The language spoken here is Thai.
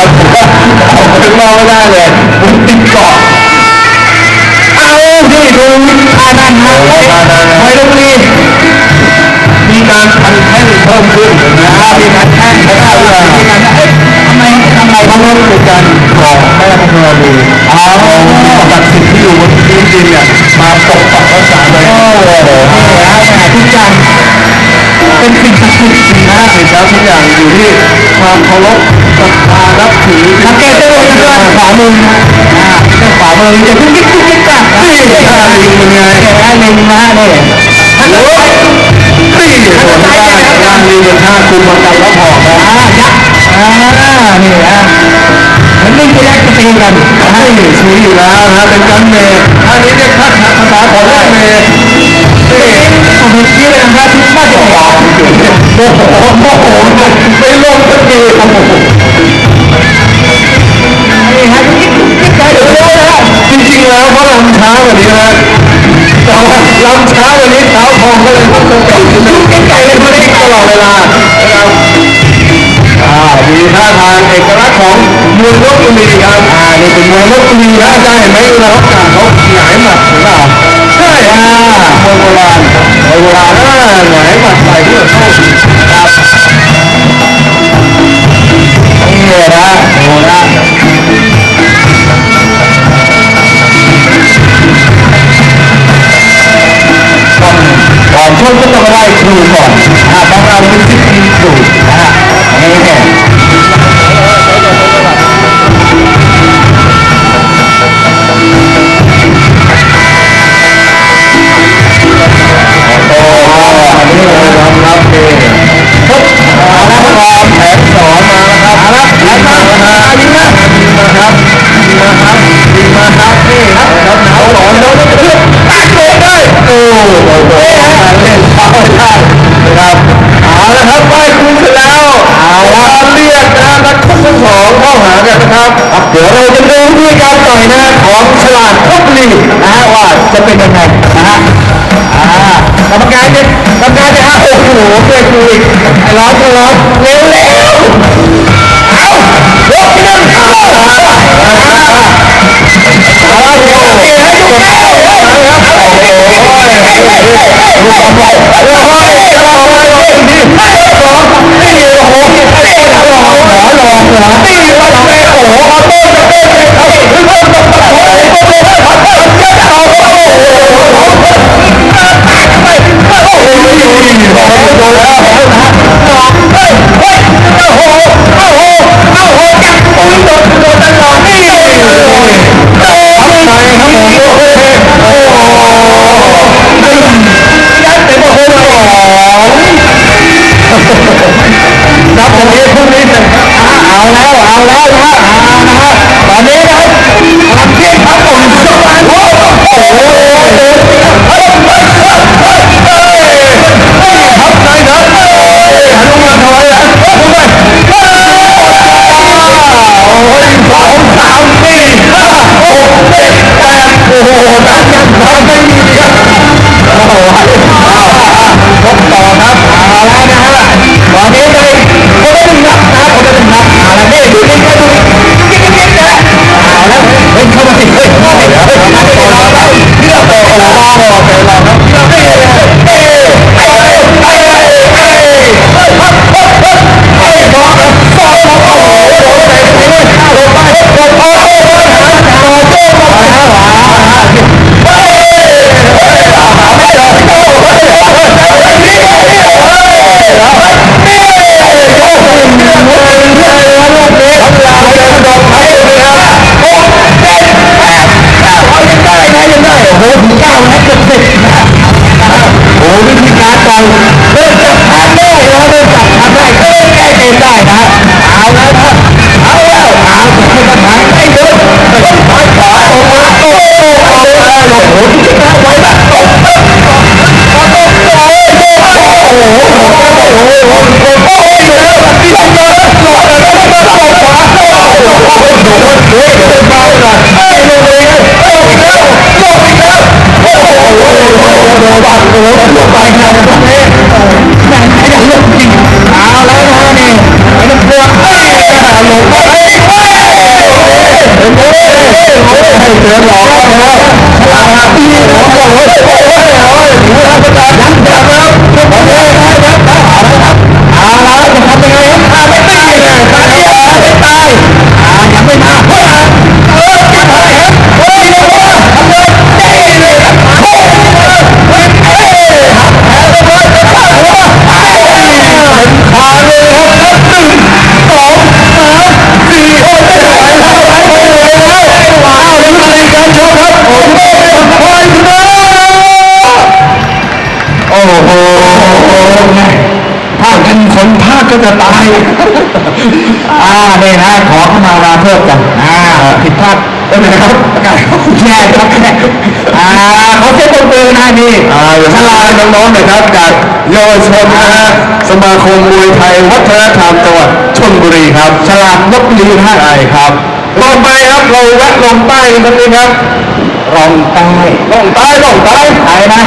ครับผมก็ออางนอกไม่ได้เลยผมติดเกาะเอาพี่ดูท่านั่นฮะเฮ้ยไม่ต้องรีมีการพันแท่งเพิ่มขึ้นนะครับมีการแท่งนะครับมีารเอ๊ทำไมทำไมเพราะว่าเป็นการกรอกแม่ธรณีเอาสิ่งศัดสิทธิ์ที่อยู่บนพื้นดินเนี่ยมาตกปักรักษาเลยโอ้โหนี่ฮะทุกอย่างเป็นสิ่งศักดิ์สิทธิ์ นะฮะในเช้าทุกอย่างอยู่ที่ความเคารพศรัทธารับถือสังแก้ได้เลยนะครับขวามือนะฮะขวามือจะพุ่งยิ่งพุ่งกิ๊กป่ะนี่ท่าลิงเป็นไงท่าลิงนะฮะนี่ฮัลโหลนี่ผนได้ท่าลิงเป็นท่าคุมกันแล้วพอนะฮะยักษ์อ่านี่ฮะมันลิงจะยักษ์จะตีกันให้สวยอยู่แล้วนะเป็นกันเมย์อันนี้เรียกภาษาของเมย์นี่ผมเห็นที่เลยนะครับที่บ้านจะหวาน โอ้โหไม่ลงสักทีครับนี่ฮะคิดคิดใจเดี๋ยวเนะฮะจริงๆแล้วเขาลำช้ากว่นี้นะแต่าลำช้ากว่นี้เท้าพองก็เลยต้องเกใจเลยไม่ได้ตลอดเวลานะครับอ่ามีท่าทางเอกลักษณ์ของมวยลบบุรีครับอ่านี่เป็นมวยลบบุรีนะอาจารย์เห็นไหมเราเขากเขาหงายหมัดหรือเปล่าใช่ฮะ ราณในโบราณนะาหมายหมัดไปเพื่อาถึครับนี่นะโบราณก่อนช่วงก็ต้องไล่ครูก่อนอาบน้ำอาบน้ำ อยนะของฉลาดทุบลีนะว่าจะเป็นยังไงนะฮะอากรรมการเะกรรมการเนี่ยฮะโอ้โหเบรกมืออีไอ้ร้อนก็ร้อนเร็วเร็วเอายกไปนั่งเอาเอาเอาเปลี่ยนให้ดูแก้วเฮ้ยครับโอ้โหดูสองใบโอ้ยระวังระวังดีไม่สองไม่ดีโอ้โหไอ้คนหลอกหลอกหลอกตี นี้พรุ่งนี้เอาแล้วเอาแล้วเอาแล้วนะฮะตอนนี้นะครับทำเพี้ยนครับผมสวรรค์โอ้โห Oh, my God. จะตายอ่าเนี่ยนะขอเข้ามาลาเพิ่มกันอ่าผิดพลาดเป็นไงครับแย่ครับแย่อ่าเขาเซ็ตตัวเองนะนี่ฉลาดน้องๆหน่อยครับจากเยาวชนนะฮะสมาคมมวยไทยวัฒนธรรมจังหวัดชลบุรีครับฉลาดลบบุรีท่าไอครับลงไปครับเราแวะลงใต้กันนิดนึงครับลงใต้ลงใต้ลงใต้ไหนนะ